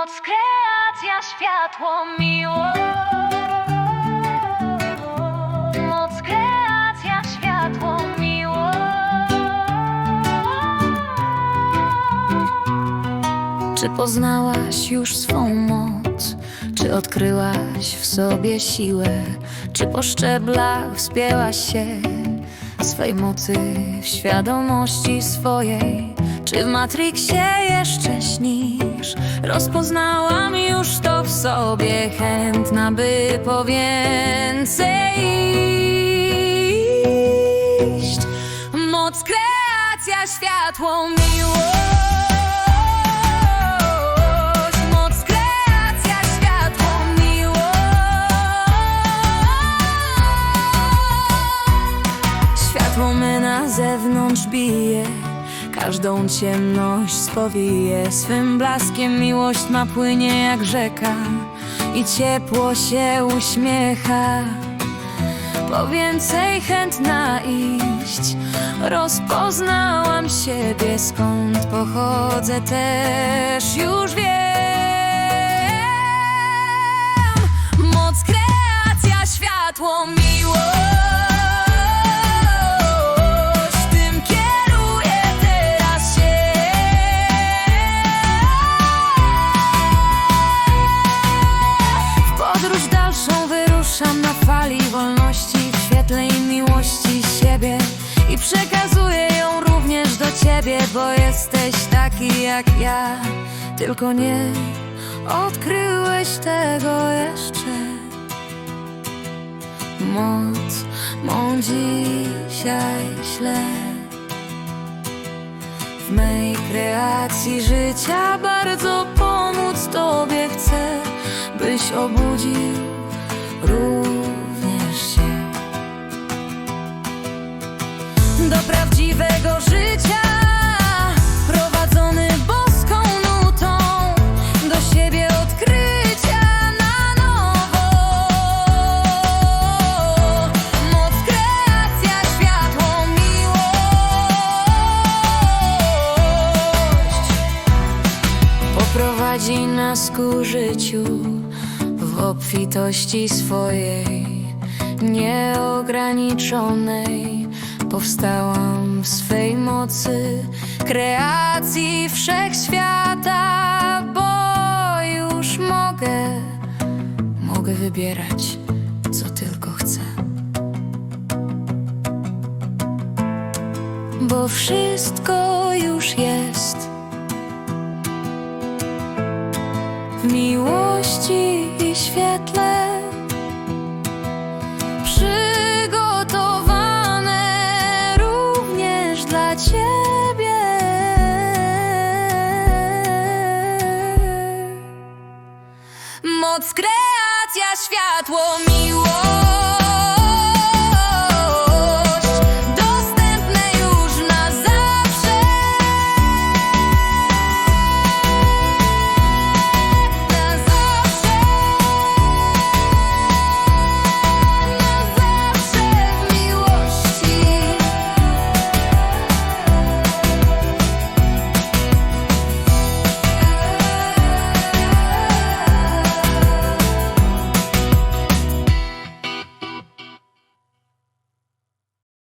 Moc kreacja, światło, miłość. Moc kreacja, światło, miłość. Czy poznałaś już swą moc? Czy odkryłaś w sobie siłę? Czy po szczeblach wspięłaś się swej mocy w świadomości swojej? Czy w Matrixie jeszcze? Rozpoznałam już to w sobie, chętna by po więcej iść. Moc kreacja, światło, miłość. Światło, me na zewnątrz bije, każdą ciemność spowije. Swym blaskiem miłość ma płynie jak rzeka i ciepło się uśmiecha po więcej chętna iść. Rozpoznałam siebie, skąd pochodzę, też już wiem. Moc kreacja, światło, miłość. Jesteś taki jak ja, tylko nie odkryłeś tego jeszcze. Moc mą dzisiaj ślę. W mej kreacji życia bardzo pomóc Tobie chcę, byś obudził poprowadzi nas ku w obfitości swojej, nieograniczonej. Powstałam w swej mocy, kreacji wszechświata, bo już mogę, mogę wybierać, co tylko chcę. Bo wszystko już jest. Miłości i świetle przygotowane również dla ciebie. Moc kreacja, światło, miłość.